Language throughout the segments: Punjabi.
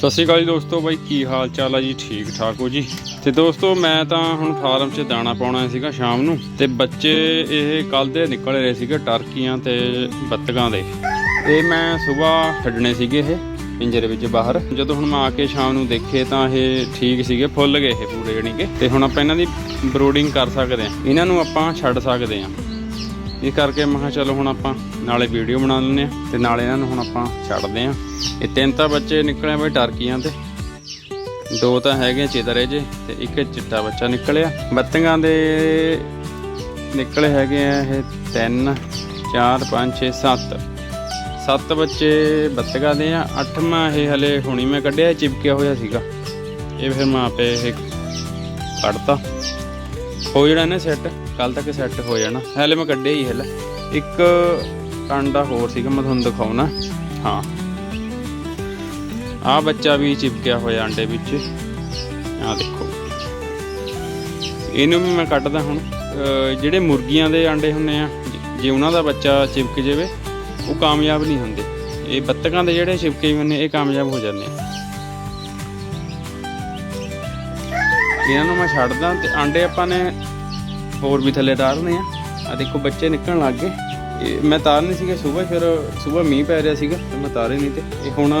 ਸਤਿ ਸ਼੍ਰੀ ਅਕਾਲ ਜੀ ਦੋਸਤੋ ਬਾਈ, ਕੀ ਹਾਲ ਚਾਲ ਆ ਜੀ? ਠੀਕ ਠਾਕ ਹੋ ਜੀ? ਤੇ ਦੋਸਤੋ ਮੈਂ ਤਾਂ ਹੁਣ ਫਾਰਮ 'ਚ ਦਾਣਾ ਪਾਉਣਾ ਸੀਗਾ ਸ਼ਾਮ ਨੂੰ ਤੇ ਬੱਚੇ ਇਹ ਕੱਲ ਦੇ ਨਿਕਲ ਰਹੇ ਸੀਗੇ ਟਰਕੀਆਂ ਤੇ ਬੱਤਕਾਂ ਦੇ। ਇਹ ਮੈਂ ਸਵੇਰ ਛੱਡਣੇ ਸੀਗੇ ਇਹ ਪਿੰਜਰੇ ਵਿੱਚ ਬਾਹਰ। ਜਦੋਂ ਹੁਣ ਮੈਂ ਆ ਕੇ ਸ਼ਾਮ ਨੂੰ ਦੇਖੇ ਤਾਂ ਇਹ ਠੀਕ ਸੀਗੇ, ਫੁੱਲ ਗਏ ਇਹ ਪੂਰੇ ਜਾਣੀ ਕਿ। ਤੇ ਹੁਣ ਆਪਾਂ ਇਹਨਾਂ ਦੀ ਬਰੋਡਿੰਗ ਕਰ ਸਕਦੇ ਆ ਇਹਨਾਂ ਨੂੰ ਆਪਾਂ ਛੱਡ ਸਕਦੇ ਆ ਇਸ ਕਰਕੇ ਮੈਂ ਕਿਹਾ ਚਲੋ ਹੁਣ ਆਪਾਂ ਨਾਲੇ ਵੀਡੀਓ ਬਣਾ ਲੈਂਦੇ ਆ ਤੇ ਨਾਲੇ ਇਹਨਾਂ ਨੂੰ ਹੁਣ ਆਪਾਂ ਛੱਡਦੇ ਆ ਇਹ ਤਿੰਨ ਤਾਂ ਬੱਚੇ ਨਿਕਲੇ ਬਈ ਟਰਕੀਆਂ ਤੇ। ਦੋ ਤਾਂ ਹੈਗੇ ਚਿਤਰੇ ਜੇ ਤੇ ਇੱਕ ਚਿੱਟਾ ਬੱਚਾ ਨਿਕਲਿਆ। ਬੱਤੀਆਂ ਦੇ ਨਿਕਲੇ ਹੈਗੇ ਆ ਇਹ 3 4 5 6 7 ਸੱਤ ਬੱਚੇ ਬੱਤਗਾ ਦੇ ਆ। ਅੱਠਵਾਂ ਇਹ ਹਲੇ ਹੁਣੀ ਮੈਂ ਕੱਢਿਆ ਚਿਪਕਿਆ ਹੋਇਆ ਸੀਗਾ। ਇਹ ਫਿਰ ਮੈਂ ਆਪੇ ਇਹ ਕੱਢਤਾ। ਹੋ ਜਿਹੜਾ ਨਾ ਸੈੱਟ ਕੱਲ ਤੱਕ ਸੈੱਟ ਹੋ ਜਾਣਾ। ਹਲੇ ਮੈਂ ਕੱਢਿਆ ਹੀ ਹਲੇ। ਇੱਕ ਕਾਂਡਾ ਹੋਰ ਸੀਗਾ, ਮੈਂ ਤੁਹਾਨੂੰ ਦਿਖਾਉਣਾ। ਹਾਂ। ਆ ਬੱਚਾ ਵੀ ਚਿਪਕਿਆ ਹੋਇਆ ਅੰਡੇ ਵਿੱਚ। ਆ ਦੇਖੋ। ਇਹਨੂੰ ਵੀ ਮੈਂ ਕੱਢਦਾ ਹੁਣ। ਜਿਹੜੇ ਮੁਰਗੀਆਂ ਦੇ ਅੰਡੇ ਹੁੰਦੇ ਆ, ਜੇ ਉਹਨਾਂ ਦਾ ਬੱਚਾ ਚਿਪਕ ਜਾਵੇ, ਉਹ ਕਾਮਯਾਬ ਨਹੀਂ ਹੁੰਦੇ। ਇਹ ਬੱਤਕਾਂ ਦੇ ਜਿਹੜੇ ਚਿਪਕੇ ਹੁੰਦੇ ਇਹ ਕਾਮਯਾਬ ਹੋ ਜਾਂਦੇ ਆ। ਇਹਨਾਂ ਨੂੰ ਮੈਂ ਛੱਡਦਾ ਤੇ ਆਂਡੇ ਆਪਾਂ ਨੇ ਹੋਰ ਵੀ ਥੱਲੇ ਤਾਰਨੇ ਆ। ਆ ਦੇਖੋ, ਬੱਚੇ ਨਿਕਲਣ ਲੱਗ ਗਏ। ਇਹ ਮੈਂ ਤਾਰਨੇ ਸੀਗੇ ਸਵੇਰ, ਫਿਰ ਸਵੇਰ ਮੀਂਹ ਪੈ ਰਿਹਾ ਸੀਗਾ, ਤੇ ਮੈਂ ਤਾਰੇ ਨਹੀਂ ਤੇ। ਇਹ ਹੁਣ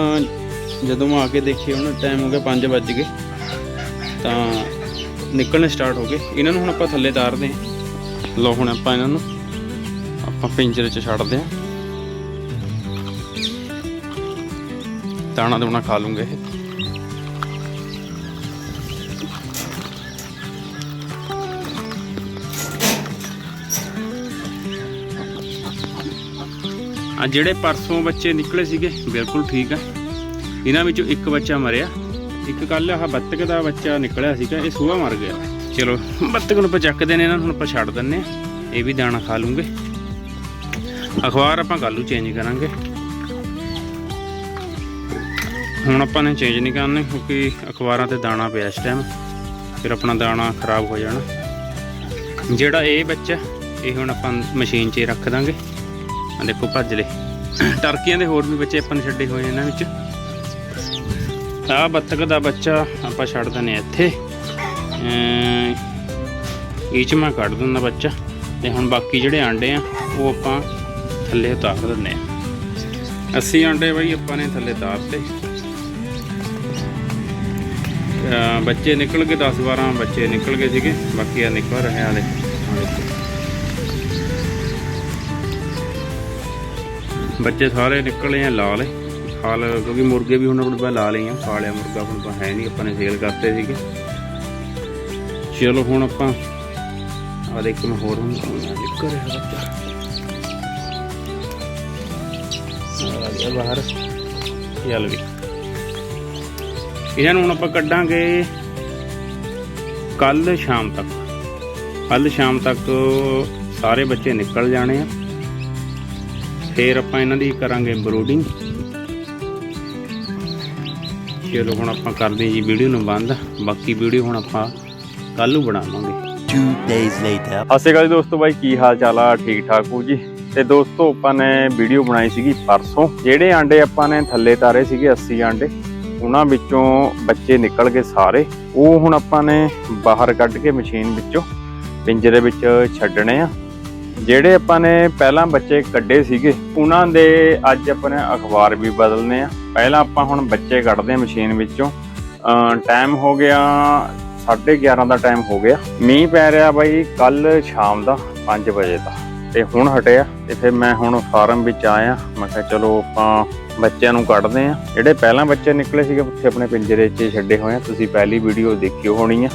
ਜਦੋਂ ਮੈਂ ਆ ਕੇ ਦੇਖੀ, ਹੁਣ ਟਾਈਮ ਹੋ ਗਿਆ 5 ਵੱਜ ਗਏ। ਤਾਂ ਨਿਕਲਣੇ ਸਟਾਰਟ ਹੋ ਗਏ। ਇਹਨਾਂ ਨੂੰ ਹੁਣ ਆਪਾਂ ਥੱਲੇ ਤਾਰਦੇ ਆ। ਲੋ ਹੁਣ ਆਪਾਂ ਇਹਨਾਂ ਨੂੰ, ਆਪਾਂ ਪਿੰਜਰੇ 'ਚ ਛੱਡਦੇ ਆ। ਦਾਣਾ ਦੂਣਾ ਖਾ ਲੂੰਗੇ। ਇਹ ਆ ਜਿਹੜੇ ਪਰਸੋਂ ਬੱਚੇ ਨਿਕਲੇ ਸੀਗੇ, ਬਿਲਕੁਲ ਠੀਕ ਆ। ਇਹਨਾਂ ਵਿੱਚੋਂ ਇੱਕ ਬੱਚਾ ਮਰਿਆ। ਇੱਕ ਕੱਲ ਆਹ ਬੱਤਕ ਦਾ ਬੱਚਾ ਨਿਕਲਿਆ ਸੀਗਾ, ਇਹ ਸੂਹਾ ਮਰ ਗਿਆ। ਚਲੋ, ਬੱਤਕ ਨੂੰ ਆਪਾਂ ਚੱਕਦੇ ਨੇ ਇਹਨਾਂ ਨੂੰ, ਹੁਣ ਆਪਾਂ ਛੱਡ ਦਿੰਨੇ ਆ। ਇਹ ਵੀ ਦਾਣਾ ਖਾ ਲੂੰਗੇ। ਅਖਬਾਰ ਆਪਾਂ ਕੱਲ੍ਹ ਨੂੰ ਚੇਂਜ ਕਰਾਂਗੇ। ਹੁਣ ਆਪਾਂ ਨੇ ਚੇਂਜ ਨਹੀਂ ਕਰਨੇ, ਕਿਉਂਕਿ ਅਖਬਾਰਾਂ ਤੇ ਦਾਣਾ ਪਿਆ ਇਸ ਟਾਈਮ ਫਿਰ ਆਪਣਾ ਦਾਣਾ ਖਰਾਬ ਹੋ ਜਾਣਾ। ਜਿਹੜਾ ਇਹ ਬੱਚਾ, ਇਹ ਹੁਣ ਆਪਾਂ ਮਸ਼ੀਨ 'ਚ ਰੱਖ ਦਾਂਗੇ। ਆ ਦੇਖੋ ਭੱਜ ਲੈ ਟਰਕੀਆਂ ਦੇ ਹੋਰ ਵੀ ਬੱਚੇ ਆਪਾਂ ਨੇ ਛੱਡੇ ਹੋਏ ਇਹਨਾਂ ਵਿੱਚ। ਆਹ ਬੱਤਕ ਦਾ ਬੱਚਾ ਆਪਾਂ ਛੱਡ ਦਿੰਦੇ ਹਾਂ ਇੱਥੇ। ਅਮ ਇਹ ਚ ਮੈਂ ਕੱਢ ਦਿੰਦਾ ਬੱਚਾ। ਤੇ ਹੁਣ ਬਾਕੀ ਜਿਹੜੇ ਆਂਡੇ ਆ, ਉਹ ਆਪਾਂ ਥੱਲੇ ਉਤਾਰ ਦਿੰਦੇ ਆ 80 ਆਂਡੇ ਬਾਈ ਆਪਾਂ ਨੇ ਥੱਲੇ ਉਤਾਰਤੇ। ਅਮ ਬੱਚੇ ਨਿਕਲ ਗਏ 10 12 ਬੱਚੇ ਨਿਕਲ ਗਏ ਸੀਗੇ। ਬਾਕੀ ਆ ਨਿਕਲ ਰਹੇ ਆ ਬੱਚੇ ਸਾਰੇ ਨਿਕਲੇ ਆ ਲਾਲ। ਹਾਲ ਕਿਉਂਕਿ ਮੁਰਗੇ ਵੀ ਹੁਣ ਆਪਣੇ ਕੋਲ ਲਾ ਲਏ ਆ। ਕਾਲਿਆ ਮੁਰਗਾ ਹੁਣ ਤਾਂ ਹੈ ਨਹੀਂ, ਆਪਾਂ ਨੇ ਸੇਲ ਕਰਤੇ ਸੀਗੇ। ਚਲੋ ਹੁਣ ਆਪਾਂ ਆ ਦੇਖ ਮੈਂ ਹੋਰ ਹੁਣ ਨਿਕਲ ਰਿਹਾ ਬੱਚਾ। ਆ ਗਿਆ ਬਾਹਰ। ਚੱਲ ਵੀ। ਇਹਨਾਂ ਨੂੰ ਹੁਣ ਆਪਾਂ ਕੱਢਾਂਗੇ ਕੱਲ ਸ਼ਾਮ ਤੱਕ। ਕੱਲ ਸ਼ਾਮ ਤੱਕ ਸਾਰੇ ਬੱਚੇ ਨਿਕਲ ਜਾਣੇ ਆ। ਫੇਰ ਆਪਾਂ ਇਹਨਾਂ ਦੀ ਕਰਾਂਗੇ ਬਰੋਡਿੰਗ। ਚਲੋ ਹੁਣ ਆਪਾਂ ਕਰਦੇ ਹਾਂ ਜੀ ਵੀਡੀਓ ਨੂੰ ਬੰਦ। ਬਾਕੀ ਵੀਡੀਓ ਹੁਣ ਆਪਾਂ ਕੱਲ ਨੂੰ ਬਣਾਵਾਂਗੇ। Two days later. ਸਤਿ ਸ਼੍ਰੀ ਦੋਸਤੋ ਬਾਈ ਕੀ ਹਾਲ ਚਾਲ ਆ? ਠੀਕ ਠਾਕ ਹੋ ਜੀ? ਤੇ ਦੋਸਤੋ ਆਪਾਂ ਨੇ ਵੀਡੀਓ ਬਣਾਈ ਸੀਗੀ ਪਰਸੋਂ। ਜਿਹੜੇ ਆਂਡੇ ਆਪਾਂ ਨੇ ਥੱਲੇ ਤਾਰੇ ਸੀਗੇ 80 ਆਂਡੇ ਉਹਨਾਂ ਵਿੱਚੋਂ ਬੱਚੇ ਨਿਕਲ ਗਏ ਸਾਰੇ। ਉਹ ਹੁਣ ਆਪਾਂ ਨੇ ਬਾਹਰ ਕੱਢ ਕੇ ਮਸ਼ੀਨ ਵਿੱਚੋਂ ਪਿੰਜਰੇ ਵਿੱਚ ਛੱਡਣੇ ਆ। ਜਿਹੜੇ ਆਪਾਂ ਨੇ ਪਹਿਲਾਂ ਬੱਚੇ ਕੱਢੇ ਸੀਗੇ, ਉਹਨਾਂ ਦੇ ਅੱਜ ਆਪਣੇ ਅਖਬਾਰ ਵੀ ਬਦਲਨੇ ਆ। ਪਹਿਲਾਂ ਆਪਾਂ ਹੁਣ ਬੱਚੇ ਕੱਢਦੇ ਆ ਮਸ਼ੀਨ ਵਿੱਚੋਂ। ਟਾਈਮ ਹੋ ਗਿਆ 11:30 ਦਾ ਟਾਈਮ ਹੋ ਗਿਆ। ਮੀਂਹ ਪੈ ਰਿਹਾ ਬਾਈ ਕੱਲ ਸ਼ਾਮ ਦਾ 5 ਵਜੇ ਦਾ। ਤੇ ਹੁਣ ਹਟਿਆ, ਤੇ ਫਿਰ ਮੈਂ ਹੁਣ ਫਾਰਮ ਵਿੱਚ ਆਇਆ। ਮੈਂ ਕਿਹਾ ਚਲੋ ਆਪਾਂ ਬੱਚਿਆਂ ਨੂੰ ਕੱਢਦੇ ਆ। ਜਿਹੜੇ ਪਹਿਲਾਂ ਬੱਚੇ ਨਿਕਲੇ ਸੀਗੇ, ਉੱਥੇ ਆਪਣੇ ਪਿੰਜਰੇ 'ਚ ਛੱਡੇ ਹੋਏ ਆ। ਤੁਸੀਂ ਪਹਿਲੀ ਵੀਡੀਓ ਦੇਖੀ ਹੋਣੀ ਆ।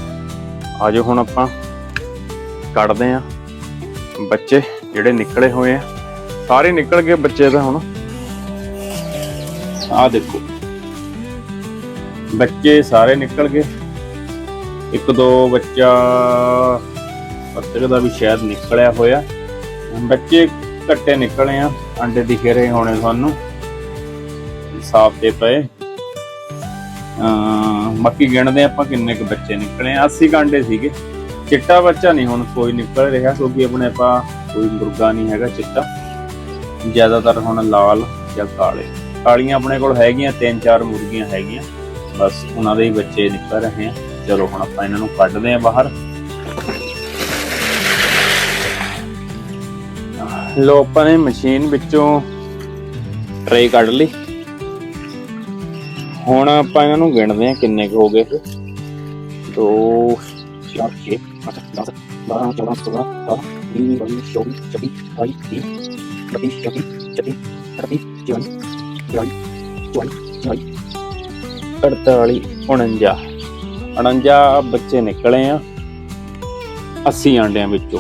ਆਜੋ ਹੁਣ ਆਪਾਂ ਕੱਢਦੇ ਆ। ਬੱਚੇ ਜਿਹੜੇ ਨਿਕਲੇ ਹੋਏ ਆ, ਸਾਰੇ ਨਿਕਲ ਗਏ ਬੱਚੇ ਤਾਂ ਹੁਣ। ਆਹ ਦੇਖੋ। ਬੱਚੇ ਸਾਰੇ ਨਿਕਲ ਗਏ। ਇੱਕ ਦੋ ਬੱਚਾ ਪੱਤਰ ਦਾ ਵੀ ਸ਼ਾਇਦ ਨਿਕਲਿਆ ਹੋਇਆ। ਬੱਚੇ ਘੱਟੇ ਨਿਕਲੇ ਆ, ਅੰਡੇ ਦਿਖ ਰਹੇ ਹੋਣੇ ਤੁਹਾਨੂੰ ਸਾਫ਼ ਦੇ ਪਏ। ਅਮ ਬਾਕੀ ਗਿਣਦੇ ਆਪਾਂ ਕਿੰਨੇ ਕੁ ਬੱਚੇ ਨਿਕਲੇ ਆ। 80 ਕਾਂਡੇ ਸੀਗੇ। ਚਿੱਟਾ ਬੱਚਾ ਨਹੀਂ ਹੁਣ ਕੋਈ ਨਿਕਲ ਰਿਹਾ, ਕਿਉਂਕਿ ਆਪਣੇ ਪਾ ਕੋਈ ਮੁਰਗਾ ਨਹੀਂ ਹੈਗਾ ਚਿੱਟਾ। ਜ਼ਿਆਦਾਤਰ ਹੁਣ ਲਾਲ ਜਾਂ ਕਾਲੇ। ਕਾਲੀਆਂ ਆਪਣੇ ਕੋਲ ਹੈਗੀਆਂ, ਤਿੰਨ ਚਾਰ ਮੁਰਗੀਆਂ ਹੈਗੀਆਂ। ਬਸ ਉਹਨਾਂ ਦੇ ਹੀ ਬੱਚੇ ਨਿਕਲ ਰਹੇ ਆ। ਚਲੋ ਹੁਣ ਆਪਾਂ ਇਹਨਾਂ ਨੂੰ ਕੱਢਦੇ ਆ ਬਾਹਰ। ਲੋ ਆਪਾਂ ਨੇ ਮਸ਼ੀਨ ਵਿੱਚੋਂ ਟਰੇ ਕੱਢ ਲਈ। ਹੁਣ ਆਪਾਂ ਇਹਨਾਂ ਨੂੰ ਗਿਣਦੇ ਆ ਕਿੰਨੇ ਕੁ ਹੋ ਗਏ। 2 4 6 8 10 12 14 16 17 20 24 26 28 30 32 34 35 40 41 48 49 49 ਬੱਚੇ ਨਿਕਲੇ ਆ। 80 ਆਂਡਿਆਂ ਵਿੱਚੋਂ।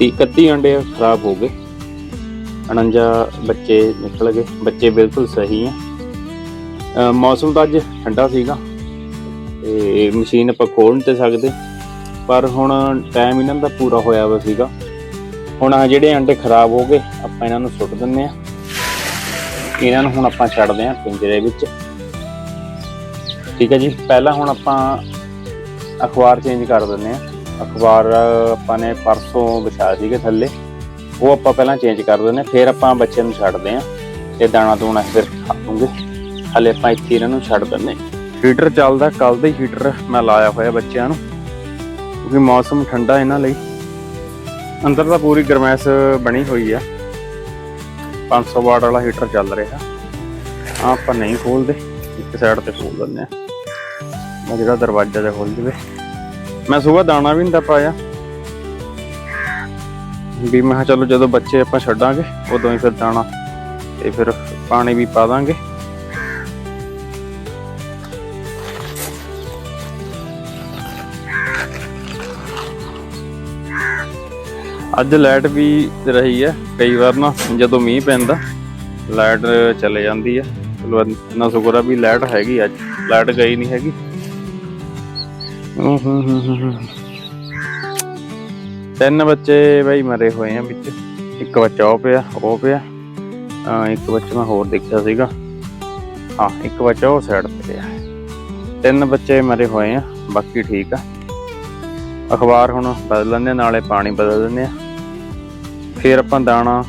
30 31 ਅੰਡੇ ਖਰਾਬ ਹੋ ਗਏ। 49 ਬੱਚੇ ਨਿਕਲ ਗਏ। ਬੱਚੇ ਬਿਲਕੁਲ ਸਹੀ ਆ। ਮੌਸਮ ਤਾਂ ਅੱਜ ਠੰਡਾ ਸੀਗਾ। ਤੇ ਮਸ਼ੀਨ ਆਪਾਂ ਖੋਲ ਨਹੀਂ ਤੇ ਸਕਦੇ। ਪਰ ਹੁਣ ਟਾਈਮ ਇਹਨਾਂ ਦਾ ਪੂਰਾ ਹੋਇਆ ਵਾ ਸੀਗਾ। ਹੁਣ ਆ ਜਿਹੜੇ ਅੰਡੇ ਖਰਾਬ ਹੋ ਗਏ ਆਪਾਂ ਇਹਨਾਂ ਨੂੰ ਸੁੱਟ ਦਿੰਨੇ ਆ ਇਹਨਾਂ ਨੂੰ ਹੁਣ ਆਪਾਂ ਛੱਡਦੇ ਆ ਪਿੰਜਰੇ ਵਿੱਚ। ਠੀਕ ਹੈ ਜੀ ਪਹਿਲਾਂ ਹੁਣ ਆਪਾਂ ਅਖਬਾਰ ਚੇਂਜ ਕਰ ਦਿੰਨੇ ਆ ਅਖਬਾਰ ਆਪਾਂ ਨੇ ਪਰਸੋਂ ਵਿਛਾਇਆ ਸੀਗੇ ਥੱਲੇ। ਉਹ ਆਪਾਂ ਪਹਿਲਾਂ ਚੇਂਜ ਕਰ ਦਿੰਦੇ ਹਾਂ, ਫਿਰ ਆਪਾਂ ਬੱਚੇ ਨੂੰ ਛੱਡਦੇ ਆਂ ਤੇ ਦਾਣਾ ਦੂਣਾ ਫਿਰ ਖਾ ਲੂੰਗੇ ਹਲੇ ਆਪਾਂ ਇੱਥੇ ਇਹਨਾਂ ਨੂੰ ਛੱਡ ਦਿੰਦੇ ਹੀਟਰ ਚੱਲਦਾ ਕੱਲ ਦਾ ਹੀਟਰ ਮੈਂ ਲਾਇਆ ਹੋਇਆ ਬੱਚਿਆਂ ਨੂੰ। ਕਿਉਂਕਿ ਮੌਸਮ ਠੰਡਾ ਇਹਨਾਂ ਲਈ। ਅੰਦਰ ਤਾਂ ਪੂਰੀ ਗਰਮੈਸ਼ ਬਣੀ ਹੋਈ ਆ। 500 ਵਾਟ ਵਾਲਾ ਹੀਟਰ ਚੱਲ ਰਿਹਾ। ਆਹ ਆਪਾਂ ਨਹੀਂ ਖੋਲਦੇ। ਇੱਕ ਸਾਈਡ ਤੇ ਖੋਲ ਦਿੰਦੇ ਆ ਮੈਂ ਜਿਹੜਾ ਦਰਵਾਜ਼ਾ ਜਿਹਾ ਖੋਲ ਜਵੇ। ਮੈਂ ਸਵੇਰ ਦਾਣਾ ਵੀ ਨਹੀਂ ਤਾਂ ਪਾਇਆ। ਵੀ ਮੈਂ ਕਿਹਾ ਚਲੋ ਜਦੋਂ ਬੱਚੇ ਆਪਾਂ ਛੱਡਾਂਗੇ, ਉਦੋਂ ਹੀ ਫਿਰ ਦਾਣਾ ਤੇ ਫਿਰ ਪਾਣੀ ਵੀ ਪਾ ਦਾਂਗੇ। ਅੱਜ ਲਾਈਟ ਵੀ ਰਹੀ ਹੈ ਕਈ ਵਾਰ ਨਾ ਜਦੋਂ ਮੀਂਹ ਪੈਂਦਾ ਲਾਈਟ ਚਲੇ ਜਾਂਦੀ ਹੈ। ਚਲੋ ਇੰਨਾ ਸ਼ੁਕਰ ਆ ਵੀ ਲਾਈਟ ਹੈਗੀ ਅੱਜ ਲਾਈਟ ਗਈ ਨਹੀਂ ਹੈਗੀ। ਤਿੰਨ ਬੱਚੇ ਬਈ ਮਰੇ ਹੋਏ ਆ ਵਿੱਚ ਇੱਕ ਬੱਚਾ ਉਹ ਪਿਆ ਉਹ ਪਿਆ। ਇੱਕ ਬੱਚਾ ਮੈਂ ਹੋਰ ਦੇਖਿਆ ਸੀਗਾ। ਹਾਂ ਇੱਕ ਬੱਚਾ ਉਹ ਸਾਈਡ ਤੇ ਪਿਆ। ਤਿੰਨ ਬੱਚੇ ਮਰੇ ਹੋਏ ਆ ਬਾਕੀ ਠੀਕ ਆ। ਅਖਬਾਰ ਹੁਣ ਬਦਲ ਲੈਂਦੇ ਆ, ਨਾਲੇ ਪਾਣੀ ਬਦਲ ਦਿੰਦੇ ਆ। ਫਿਰ ਆਪਾਂ ਦਾਣਾ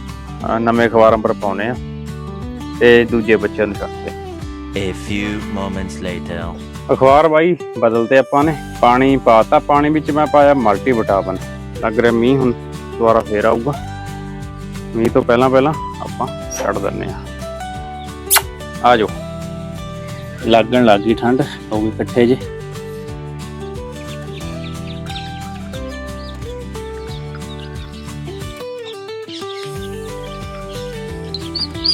ਨਵੇਂ ਅਖਬਾਰਾਂ ਪਰ ਪਾਉਨੇ ਆ ਤੇ ਦੂਜੇ ਬੱਚਿਆਂ ਨੂੰ ਛੱਡਦੇ A few moments later. ਅਖਬਾਰ ਬਾਈ ਬਦਲਤੇ ਆਪਾਂ ਨੇ। ਪਾਣੀ ਪਾਤਾ ਪਾਣੀ ਵਿੱਚ ਮੈਂ ਪਾਇਆ ਮਲਟੀ ਵਿਟਾਮਿਨ ਲੱਗ ਰਿਹਾ ਮੀਂਹ ਹੁਣ ਦੁਬਾਰਾ ਫੇਰ ਆਊਗਾ। ਮੀਂਹ ਤੋਂ ਪਹਿਲਾਂ ਪਹਿਲਾਂ ਆਪਾਂ ਛੱਡ ਦਿੰਨੇ ਆ ਆ ਜਾਓ। ਲੱਗਣ ਲੱਗੀ ਠੰਡ ਹੋ ਗਈ ਇਕੱਠੇ ਜੇ।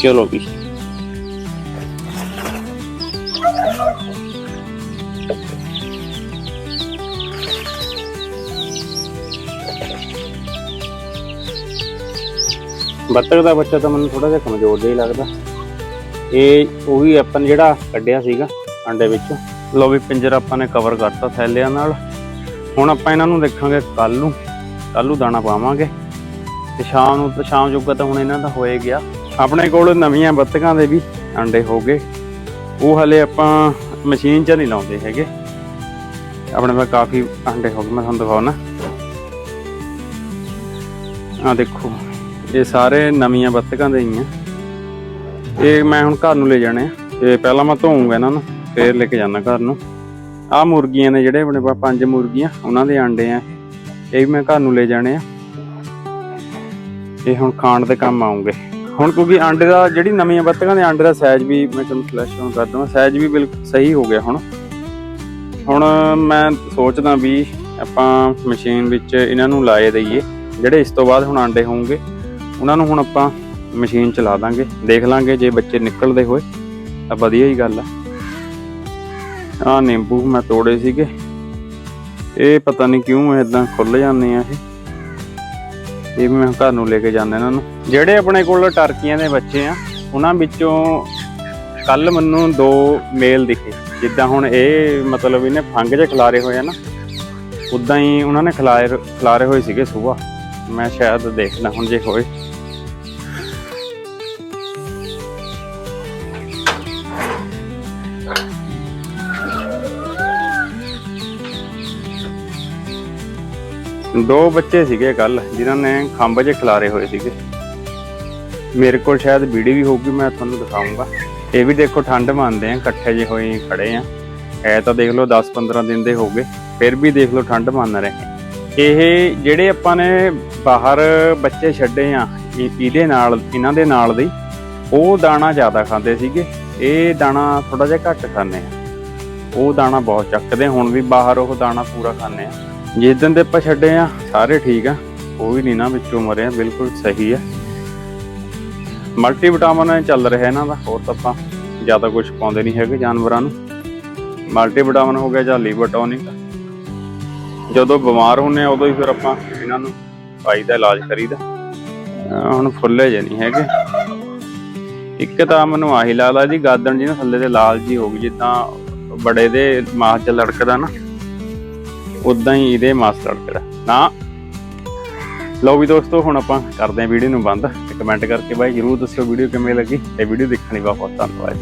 ਚਲੋ ਵੀ ਬੱਤਕ ਦਾ ਬੱਚਾ ਤਾਂ ਮੈਨੂੰ ਥੋੜਾ ਜਿਹਾ ਕਮਜ਼ੋਰ ਜਿਹਾ ਹੀ ਲੱਗਦਾ। ਇਹ ਉਹੀ ਆਪਾਂ ਨੇ ਜਿਹੜਾ ਕੱਢਿਆ ਸੀਗਾ ਅੰਡੇ ਵਿੱਚੋਂ। ਲੋ ਵੀ ਪਿੰਜਰਾ ਆਪਾਂ ਨੇ ਕਵਰ ਕਰਤਾ ਥੈਲਿਆਂ ਨਾਲ। ਹੁਣ ਆਪਾਂ ਇਹਨਾਂ ਨੂੰ ਦੇਖਾਂਗੇ ਕੱਲ ਨੂੰ। ਕੱਲ ਨੂੰ ਦਾਣਾ ਪਾਵਾਂਗੇ। ਤੇ ਸ਼ਾਮ ਨੂੰ ਤਾਂ ਸ਼ਾਮ ਜੋਗਾ ਤਾਂ ਹੁਣ ਇਹਨਾਂ ਦਾ ਹੋਏ ਗਿਆ। ਆਪਣੇ ਕੋਲ ਨਵੀਆਂ ਬੱਤਕਾਂ ਦੇ ਵੀ ਅੰਡੇ ਹੋ ਗਏ। ਉਹ ਹਲੇ ਆਪਾਂ ਮਸ਼ੀਨ 'ਚ ਨਹੀਂ ਲਾਉਂਦੇ ਹੈਗੇ। ਆਪਣੇ ਕੋਲ ਕਾਫੀ ਅੰਡੇ ਹੋ ਗਏ, ਮੈਂ ਤੁਹਾਨੂੰ ਦਿਖਾਉਣਾ। ਆ ਦੇਖੋ, ਇਹ ਸਾਰੇ ਨਵੀਆਂ ਬੱਤਕਾਂ ਦੇ ਹੀ ਆ। ਇਹ ਮੈਂ ਹੁਣ ਘਰ ਨੂੰ ਲੈ ਜਾਣੇ ਆ। ਤੇ ਪਹਿਲਾਂ ਮੈਂ ਧੋਊਂਗਾ ਇਹਨਾਂ ਨੂੰ, ਫੇਰ ਲੈ ਕੇ ਜਾਣਾ ਘਰ ਨੂੰ। ਆ ਮੁਰਗੀਆਂ ਨੇ ਜਿਹੜੇ ਆਪਣੇ ਕੋਲ ਪੰਜ ਮੁਰਗੀਆਂ, ਉਹਨਾਂ ਦੇ ਆਂਡੇ ਆ। ਇਹ ਵੀ ਮੈਂ ਘਰ ਨੂੰ ਲੈ ਜਾਣੇ ਆ। ਇਹ ਹੁਣ ਖਾਣ ਦੇ ਕੰਮ ਆਉਂਗੇ ਹੁਣ ਕਿਉਂਕਿ ਆਂਡੇ ਦਾ ਜਿਹੜੀ ਨਵੀਆਂ ਬੱਤਕਾਂ ਦੇ ਆਂਡੇ ਦਾ ਸਾਈਜ਼ ਵੀ ਮੈਂ ਤੁਹਾਨੂੰ ਫਲੈਸ਼ ਆਨ ਕਰ ਦਵਾਂ ਸਾਈਜ਼ ਵੀ ਬਿਲਕੁਲ ਸਹੀ ਹੋ ਗਿਆ ਹੁਣ। ਹੁਣ ਮੈਂ ਸੋਚਦਾ ਵੀ ਆਪਾਂ ਮਸ਼ੀਨ ਵਿੱਚ ਇਹਨਾਂ ਨੂੰ ਲਾਏ ਦਈਏ, ਜਿਹੜੇ ਇਸ ਤੋਂ ਬਾਅਦ ਹੁਣ ਆਂਡੇ ਹੋਣਗੇ, ਉਹਨਾਂ ਨੂੰ ਹੁਣ ਆਪਾਂ ਮਸ਼ੀਨ ਚਲਾ ਦਾਂਗੇ, ਦੇਖ ਲਾਂਗੇ ਜੇ ਬੱਚੇ ਨਿਕਲਦੇ ਹੋਏ, ਤਾਂ ਵਧੀਆ ਹੀ ਗੱਲ ਆ। ਆ ਨਿੰਬੂ ਮੈਂ ਤੋੜੇ ਸੀਗੇ, ਇਹ ਪਤਾ ਨਹੀਂ ਕਿਉਂ ਇਦਾਂ ਖੁੱਲ ਜਾਂਦੇ ਆ ਇਹ। ਇਹ ਵੀ ਮੈਂ ਘਰ ਨੂੰ ਲੈ ਕੇ ਜਾਂਦਾ ਇਹਨਾਂ ਨੂੰ। ਜਿਹੜੇ ਆਪਣੇ ਕੋਲ ਟਰਕੀਆਂ ਦੇ ਬੱਚੇ ਆ, ਉਹਨਾਂ ਵਿੱਚੋਂ ਕੱਲ ਮੈਨੂੰ ਦੋ ਮੇਲ ਦਿਖੇ। ਜਿੱਦਾਂ ਹੁਣ ਇਹ ਮਤਲਬ ਇਹਨੇ ਫੰਗ ਜੇ ਖਿਲਾਰੇ ਹੋਏ ਆ ਨਾ, ਉਦਾਂ ਹੀ ਉਹਨਾਂ ਨੇ ਖਿਲਾਰੇ ਖਿਲਾਰੇ ਹੋਏ ਸੀਗੇ ਸਵੇਰ ਮੈਂ ਸ਼ਾਇਦ ਦੇਖਦਾ ਹੁਣ ਜੇ ਹੋਏ। ਦੋ ਬੱਚੇ ਸੀਗੇ ਕੱਲ ਜਿਨ੍ਹਾਂ ਨੇ ਖੰਭ 'ਚ ਖਿਲਾਰੇ ਹੋਏ ਸੀਗੇ। ਮੇਰੇ ਕੋਲ ਸ਼ਾਇਦ ਵੀਡੀਓ ਵੀ ਹੋਊਗੀ, ਮੈਂ ਤੁਹਾਨੂੰ ਦਿਖਾਉਂਗਾ ਇਹ ਵੀ ਦੇਖੋ, ਠੰਡ ਮੰਨਦੇ ਆ, ਇਕੱਠੇ ਜਿਹੇ ਹੋਏ ਖੜੇ ਆ। ਹੈ ਤਾਂ ਦੇਖ ਲਓ 10-15 ਦਿਨ ਦੇ ਹੋ ਗਏ, ਫਿਰ ਵੀ ਦੇਖ ਲਓ ਠੰਡ ਮੰਨ ਰਹੇ। ਇਹ ਜਿਹੜੇ ਆਪਾਂ ਨੇ ਬਾਹਰ ਬੱਚੇ ਛੱਡੇ ਆ ਇਹਦੇ ਨਾਲ, ਇਹਨਾਂ ਦੇ ਨਾਲ ਦੇ, ਉਹ ਦਾਣਾ ਜ਼ਿਆਦਾ ਖਾਂਦੇ ਸੀਗੇ। ਇਹ ਦਾਣਾ ਥੋੜਾ ਜਿਹਾ ਘੱਟ ਖਾਂਦੇ ਆ। ਉਹ ਦਾਣਾ ਬਹੁਤ ਚੱਕਦੇ ਹੁਣ ਵੀ ਬਾਹਰ ਉਹ ਦਾਣਾ ਪੂਰਾ ਖਾਂਦੇ ਆ। ਜਿਸ ਦਿਨ ਦੇ ਆਪਾਂ ਛੱਡੇ ਆ, ਸਾਰੇ ਠੀਕ ਆ। ਉਹ ਵੀ ਨਹੀਂ ਨਾ ਵਿੱਚੋਂ ਮਰਿਆ, ਬਿਲਕੁਲ ਸਹੀ ਆ। ਮਲਟੀ ਵਿਟਾਮਿਨ ਚੱਲ ਰਿਹਾ ਇਹਨਾਂ ਦਾ, ਹੋਰ ਤਾਂ ਆਪਾਂ ਜ਼ਿਆਦਾ ਕੁਝ ਪਾਉਂਦੇ ਨਹੀਂ ਹੈਗੇ ਜਾਨਵਰਾਂ ਨੂੰ। ਮਲਟੀ ਵਿਟਾਮਿਨ ਹੋ ਗਿਆ ਜਾਂ ਲੀਵਰ ਟੌਨਿਕ ਜਦੋਂ ਬਿਮਾਰ ਹੁੰਨੇ ਆ, ਉਦੋਂ ਹੀ ਫਿਰ ਆਪਾਂ ਇਹਨਾਂ ਨੂੰ ਪਾਈ ਦਾ ਇਲਾਜ ਕਰੀਦਾ। ਹੁਣ ਫੁੱਲੇ ਜੇ ਨਹੀਂ ਹੈਗੇ। ਇੱਕ ਤਾਂ ਮੈਨੂੰ ਆਹੀ ਲੱਗਦਾ ਜੀ ਗਾਦਣ ਜੀ ਨਾ ਥੱਲੇ ਤੇ ਲਾਲ ਜੀ ਹੋ ਗਈ ਜਿੱਦਾਂ ਬੜੇ ਦੇ ਮਾਸ ਚ ਲੜਕਦਾ ਨਾ। ਉਦਾਂ ਹੀ ਇਹਦੇ ਮਾਸਟਰ ਲੜਕਦਾ ਨਾ। ਲਓ ਵੀ ਦੋਸਤੋ, ਹੁਣ ਆਪਾਂ ਕਰਦੇ ਹਾਂ ਵੀਡੀਓ ਨੂੰ ਬੰਦ। ਤੇ ਕਮੈਂਟ ਕਰਕੇ ਬਾਈ, ਜਰੂਰ ਦੱਸਿਓ ਵੀਡੀਓ ਕਿਵੇਂ ਲੱਗੀ। ਤੇ ਵੀਡੀਓ ਦੇਖਣ ਲਈ ਬਹੁਤ ਬਹੁਤ ਧੰਨਵਾਦ।